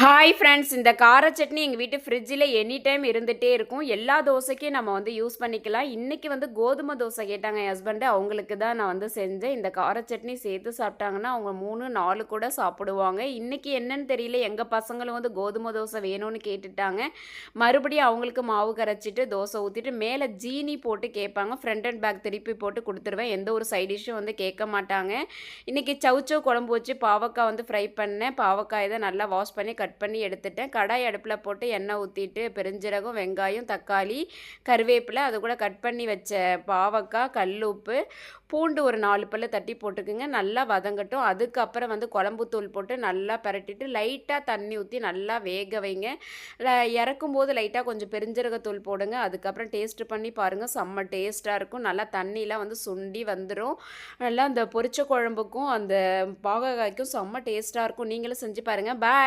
Hi friends இந்த கார சட்னி எங்கள் வீட்டு ஃப்ரிட்ஜில் எனி டைம் இருந்துகிட்டே இருக்கும். எல்லா தோசைக்கும் நம்ம வந்து யூஸ் பண்ணிக்கலாம். இன்றைக்கி வந்து கோதுமை தோசை கேட்டாங்க என் ஹஸ்பண்டு அவங்களுக்கு தான் நான் வந்து செஞ்சேன். இந்த கார சட்னி சேர்த்து சாப்பிட்டாங்கன்னா அவங்க மூணு நாலு கூட சாப்பிடுவாங்க. இன்றைக்கி என்னன்னு தெரியல. எங்கள் பசங்களும் வந்து கோதுமை தோசை வேணும்னு கேட்டுட்டாங்க. மறுபடியும் அவங்களுக்கு மாவு கரைச்சிட்டு தோசை ஊற்றிட்டு மேலே ஜீனி போட்டு கேட்பாங்க. ஃப்ரண்ட் அண்ட் பேக் திருப்பி போட்டு கொடுத்துருவேன். எந்த ஒரு சைட் டிஷ்ஷும் வந்து கேட்க மாட்டாங்க. இன்றைக்கி சவுச்சோ குழம்பு வச்சு பாவக்காய் வந்து ஃப்ரை பண்ணேன். பாவக்காய் தான் நல்லா வாஷ் பண்ணி கட் பண்ணி எடுத்துட்டேன். கடாய் அடுப்பில் போட்டு எண்ணெய் ஊற்றிட்டு பெருஞ்சீரகம் வெங்காயம் தக்காளி கருவேப்பிலை அது கூட கட் பண்ணி வச்ச பாவக்காய் கல் உப்பு பூண்டு ஒரு நாலு பல்லு தட்டி போட்டுக்குங்க. நல்லா வதங்கட்டும். அதுக்கப்புறம் வந்து குழம்பு தூள் போட்டு நல்லா பரட்டிட்டு லைட்டாக தண்ணி ஊற்றி நல்லா வேக வைங்க. இறக்கும் போது லைட்டாக கொஞ்சம் பெருஞ்சீரகத்தூள் போடுங்க. அதுக்கப்புறம் டேஸ்ட் பண்ணி பாருங்கள் செம்ம டேஸ்ட்டாக இருக்கும். நல்லா தண்ணியெலாம் வந்து சுண்டி வந்துடும் நல்லா அந்த பொரிச்ச குழம்புக்கும் அந்த பாகக்காய்க்கும் செம்ம டேஸ்ட்டாக இருக்கும். நீங்களும் செஞ்சு பாருங்கள் பாய்